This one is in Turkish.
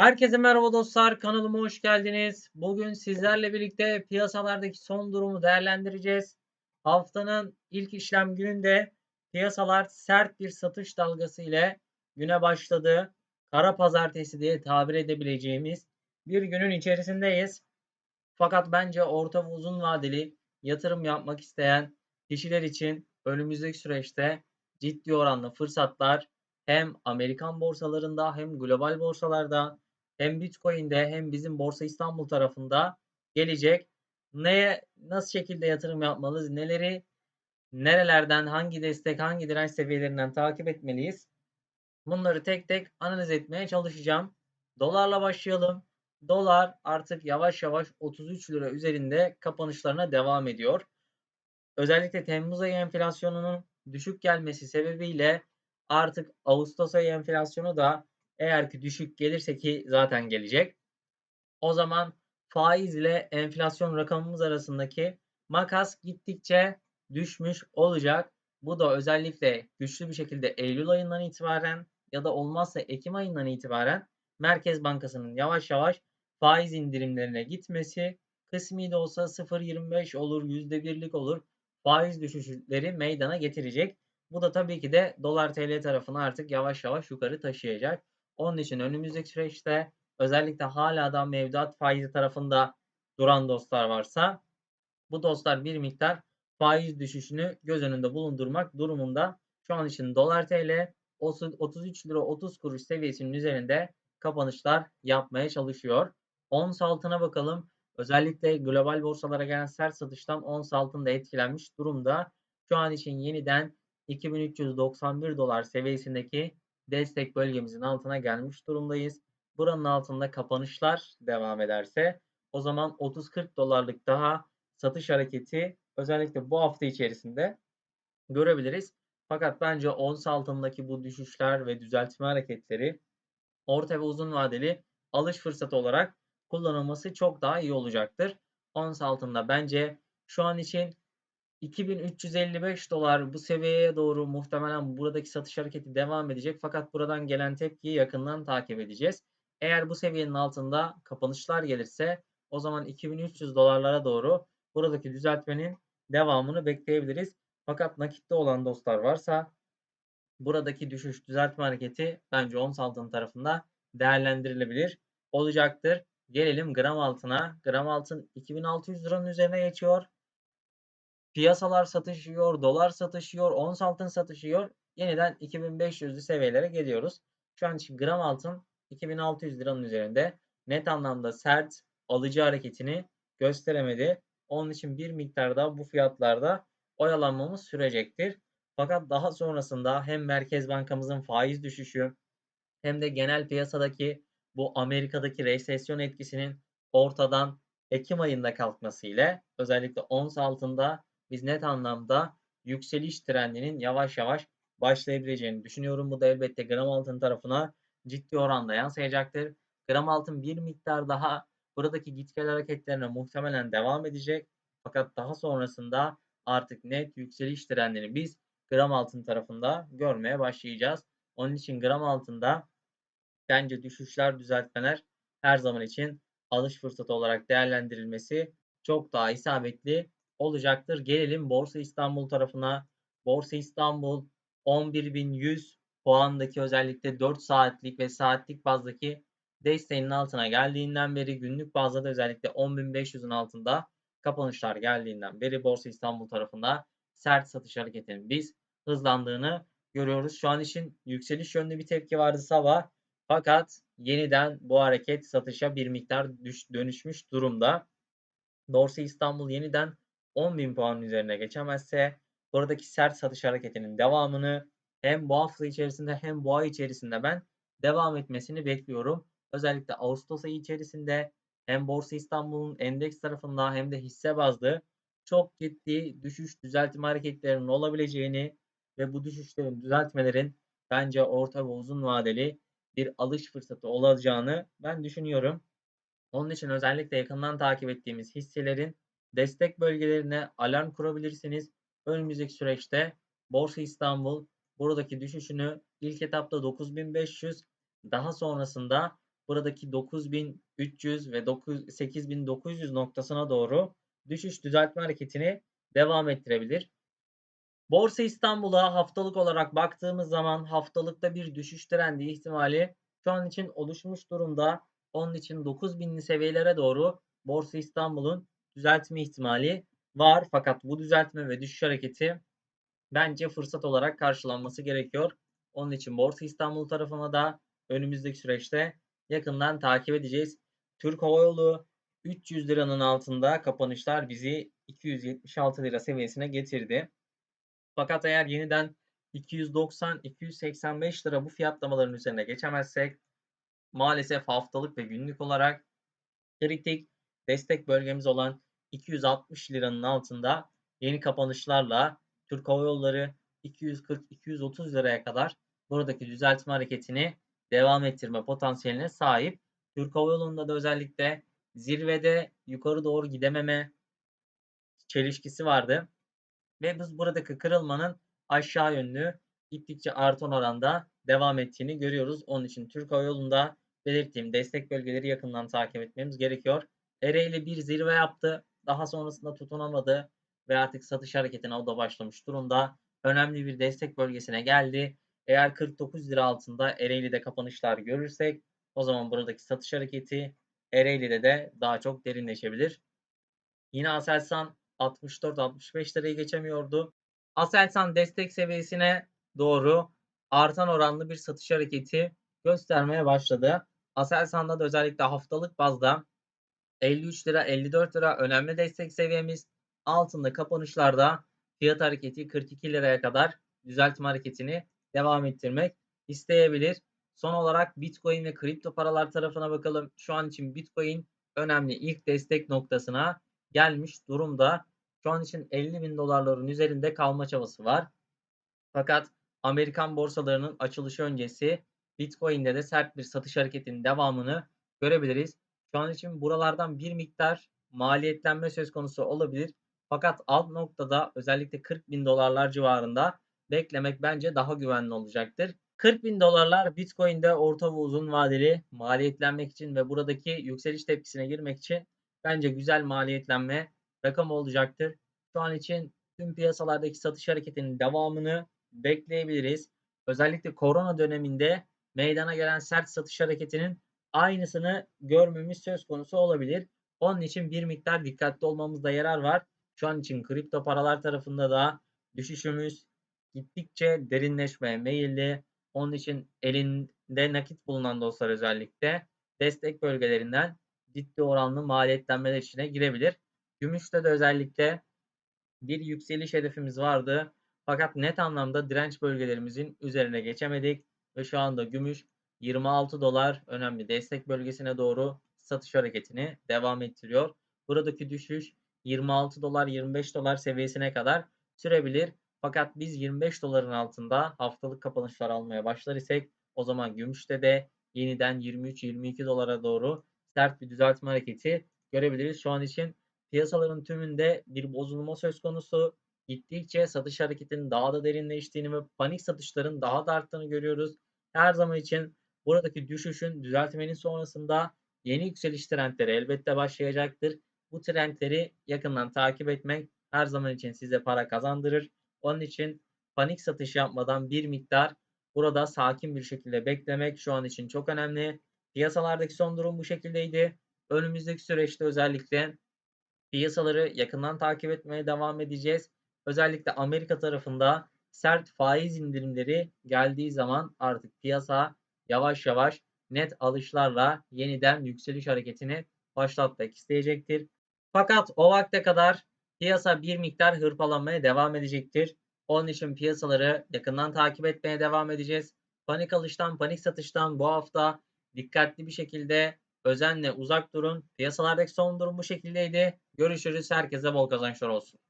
Herkese merhaba dostlar, kanalıma hoş geldiniz. Bugün sizlerle birlikte piyasalardaki son durumu değerlendireceğiz. Haftanın ilk işlem gününde piyasalar sert bir satış dalgası ile güne başladı. Kara pazartesi diye tabir edebileceğimiz bir günün içerisindeyiz. Fakat bence orta ve uzun vadeli yatırım yapmak isteyen kişiler için önümüzdeki süreçte ciddi oranda fırsatlar hem Amerikan borsalarında hem global borsalarda hem Bitcoin'de hem bizim Borsa İstanbul tarafında gelecek. Neye nasıl şekilde yatırım yapmalıyız? Neleri nerelerden hangi destek, hangi direnç seviyelerinden takip etmeliyiz? Bunları tek tek analiz etmeye çalışacağım. Dolarla başlayalım. Dolar artık yavaş yavaş 33 lira üzerinde kapanışlarına devam ediyor. Özellikle Temmuz ayı enflasyonunun düşük gelmesi sebebiyle artık Ağustos ayı enflasyonu da eğer ki düşük gelirse ki zaten gelecek. O zaman faiz ile enflasyon rakamımız arasındaki makas gittikçe düşmüş olacak. Bu da özellikle güçlü bir şekilde Eylül ayından itibaren ya da olmazsa Ekim ayından itibaren Merkez Bankası'nın yavaş yavaş faiz indirimlerine gitmesi kısmi de olsa 0.25 olur, %1'lik olur faiz düşüşleri meydana getirecek. Bu da tabii ki de dolar TL tarafını artık yavaş yavaş yukarı taşıyacak. Onun için önümüzdeki süreçte özellikle hala da mevduat faizi tarafında duran dostlar varsa bu dostlar bir miktar faiz düşüşünü göz önünde bulundurmak durumunda. Şu an için dolar TL 33 lira 30 kuruş seviyesinin üzerinde kapanışlar yapmaya çalışıyor. Ons altına bakalım. Özellikle global borsalara gelen sert satıştan ons altın da etkilenmiş durumda. Şu an için yeniden 2391 dolar seviyesindeki destek bölgemizin altına gelmiş durumdayız. Buranın altında kapanışlar devam ederse o zaman 30-40 dolarlık daha satış hareketi özellikle bu hafta içerisinde görebiliriz. Fakat bence ons altındaki bu düşüşler ve düzeltme hareketleri orta ve uzun vadeli alış fırsatı olarak kullanılması çok daha iyi olacaktır. Ons altında bence şu an için 2355 dolar bu seviyeye doğru muhtemelen buradaki satış hareketi devam edecek. Fakat buradan gelen tepkiyi yakından takip edeceğiz. Eğer bu seviyenin altında kapanışlar gelirse o zaman 2300 dolarlara doğru buradaki düzeltmenin devamını bekleyebiliriz. Fakat nakitte olan dostlar varsa buradaki düşüş düzeltme hareketi bence ons altın tarafında değerlendirilebilir olacaktır. Gelelim gram altına. Gram altın 2600 liranın üzerine geçiyor. Piyasalar satışıyor, dolar satışıyor, ons altın satışıyor. Yeniden 2500'lü seviyelere geliyoruz. Şu an için gram altın 2600 liranın üzerinde net anlamda sert alıcı hareketini gösteremedi. Onun için bir miktar daha bu fiyatlarda oyalanmamız sürecektir. Fakat daha sonrasında hem Merkez Bankamızın faiz düşüşü hem de genel piyasadaki bu Amerika'daki resesyon etkisinin ortadan Ekim ayında kalkması ile özellikle ons altında biz net anlamda yükseliş trendinin yavaş yavaş başlayabileceğini düşünüyorum. Bu da elbette gram altın tarafına ciddi oranda yansıyacaktır. Gram altın bir miktar daha buradaki git gel hareketlerine muhtemelen devam edecek. Fakat daha sonrasında artık net yükseliş trendini biz gram altın tarafında görmeye başlayacağız. Onun için gram altında bence düşüşler, düzeltmeler her zaman için alış fırsatı olarak değerlendirilmesi çok daha isabetli olacaktır. Gelelim Borsa İstanbul tarafına. Borsa İstanbul 11.100 puandaki özellikle 4 saatlik ve saatlik bazdaki desteğinin altına geldiğinden beri günlük bazda da özellikle 10.500'ün altında kapanışlar geldiğinden beri Borsa İstanbul tarafında sert satış hareketinin biz hızlandığını görüyoruz. Şu an için yükseliş yönlü bir tepki vardı sabah. Fakat yeniden bu hareket satışa bir miktar düş, dönüşmüş durumda. Borsa İstanbul yeniden 10.000 puan üzerine geçemezse buradaki sert satış hareketinin devamını hem bu hafta içerisinde hem bu ay içerisinde ben devam etmesini bekliyorum. Özellikle Ağustos ayı içerisinde hem Borsa İstanbul'un endeks tarafında hem de hisse bazlı çok ciddi düşüş düzeltme hareketlerinin olabileceğini ve bu düşüşlerin düzeltmelerin bence orta ve uzun vadeli bir alış fırsatı olacağını ben düşünüyorum. Onun için özellikle yakından takip ettiğimiz hisselerin destek bölgelerine alarm kurabilirsiniz. Önümüzdeki süreçte Borsa İstanbul buradaki düşüşünü ilk etapta 9500 daha sonrasında buradaki 9300 ve 9 8900 noktasına doğru düşüş düzeltme hareketini devam ettirebilir. Borsa İstanbul'a haftalık olarak baktığımız zaman haftalıkta bir düşüş trendi ihtimali şu an için oluşmuş durumda. Onun için 9000'li seviyelere doğru Borsa İstanbul'un düzeltme ihtimali var. Fakat bu düzeltme ve düşüş hareketi bence fırsat olarak karşılanması gerekiyor. Onun için Borsa İstanbul tarafına da önümüzdeki süreçte yakından takip edeceğiz. Türk Hava Yolu 300 liranın altında kapanışlar bizi 276 lira seviyesine getirdi. Fakat eğer yeniden 290-285 lira bu fiyatlamaların üzerine geçemezsek maalesef haftalık ve günlük olarak kritik destek bölgemiz olan 260 liranın altında yeni kapanışlarla Türk Hava Yolları 240-230 liraya kadar buradaki düzeltme hareketini devam ettirme potansiyeline sahip. Türk Hava Yolu'nda da özellikle zirvede yukarı doğru gidememe çelişkisi vardı. Ve biz buradaki kırılmanın aşağı yönlü gittikçe artan oranda devam ettiğini görüyoruz. Onun için Türk Hava Yolu'nda belirttiğim destek bölgeleri yakından takip etmemiz gerekiyor. Ereğli bir zirve yaptı. Daha sonrasında tutunamadı ve artık satış hareketine o da başlamış durumda. Önemli bir destek bölgesine geldi. Eğer 49 lira altında Ereğli'de kapanışlar görürsek o zaman buradaki satış hareketi Ereğli'de de daha çok derinleşebilir. Yine Aselsan 64-65 lirayı geçemiyordu. Aselsan destek seviyesine doğru artan oranlı bir satış hareketi göstermeye başladı. Aselsan'da da özellikle haftalık bazda 53 lira 54 lira önemli destek seviyemiz. Altında kapanışlarda fiyat hareketi 42 liraya kadar düzeltme hareketini devam ettirmek isteyebilir. Son olarak Bitcoin ve kripto paralar tarafına bakalım. Şu an için Bitcoin önemli ilk destek noktasına gelmiş durumda. Şu an için 50 bin dolarların üzerinde kalma çabası var. Fakat Amerikan borsalarının açılışı öncesi Bitcoin'de de sert bir satış hareketinin devamını görebiliriz. Şu an için buralardan bir miktar maliyetlenme söz konusu olabilir. Fakat alt noktada özellikle 40 bin dolarlar civarında beklemek bence daha güvenli olacaktır. 40 bin dolarlar Bitcoin'de orta ve uzun vadeli maliyetlenmek için ve buradaki yükseliş tepkisine girmek için bence güzel maliyetlenme rakam olacaktır. Şu an için tüm piyasalardaki satış hareketinin devamını bekleyebiliriz. Özellikle korona döneminde meydana gelen sert satış hareketinin aynısını görmemiz söz konusu olabilir. Onun için bir miktar dikkatli olmamızda yarar var. Şu an için kripto paralar tarafında da düşüşümüz gittikçe derinleşmeye meyilli. Onun için elinde nakit bulunan dostlar özellikle destek bölgelerinden ciddi oranlı maliyetlenmeler içine girebilir. Gümüşte de özellikle bir yükseliş hedefimiz vardı. Fakat net anlamda direnç bölgelerimizin üzerine geçemedik ve şu anda gümüş 26 dolar önemli destek bölgesine doğru satış hareketini devam ettiriyor. Buradaki düşüş 26 dolar 25 dolar seviyesine kadar sürebilir. Fakat biz 25 doların altında haftalık kapanışlar almaya başlar isek o zaman gümüşte de yeniden 23-22 dolara doğru sert bir düzeltme hareketi görebiliriz. Şu an için piyasaların tümünde bir bozulma söz konusu. Gittikçe satış hareketinin daha da derinleştiğini ve panik satışların daha da arttığını görüyoruz. Her zaman için buradaki düşüşün düzeltmenin sonrasında yeni yükseliş trendleri elbette başlayacaktır. Bu trendleri yakından takip etmek her zaman için size para kazandırır. Onun için panik satış yapmadan bir miktar burada sakin bir şekilde beklemek şu an için çok önemli. Piyasalardaki son durum bu şekildeydi. Önümüzdeki süreçte özellikle piyasaları yakından takip etmeye devam edeceğiz. Özellikle Amerika tarafında sert faiz indirimleri geldiği zaman artık piyasa yavaş yavaş net alışlarla yeniden yükseliş hareketini başlatmak isteyecektir. Fakat o vakte kadar piyasa bir miktar hırpalanmaya devam edecektir. Onun için piyasaları yakından takip etmeye devam edeceğiz. Panik alıştan, panik satıştan bu hafta dikkatli bir şekilde özenle uzak durun. Piyasalardaki son durum bu şekildeydi. Görüşürüz. Herkese bol kazançlar olsun.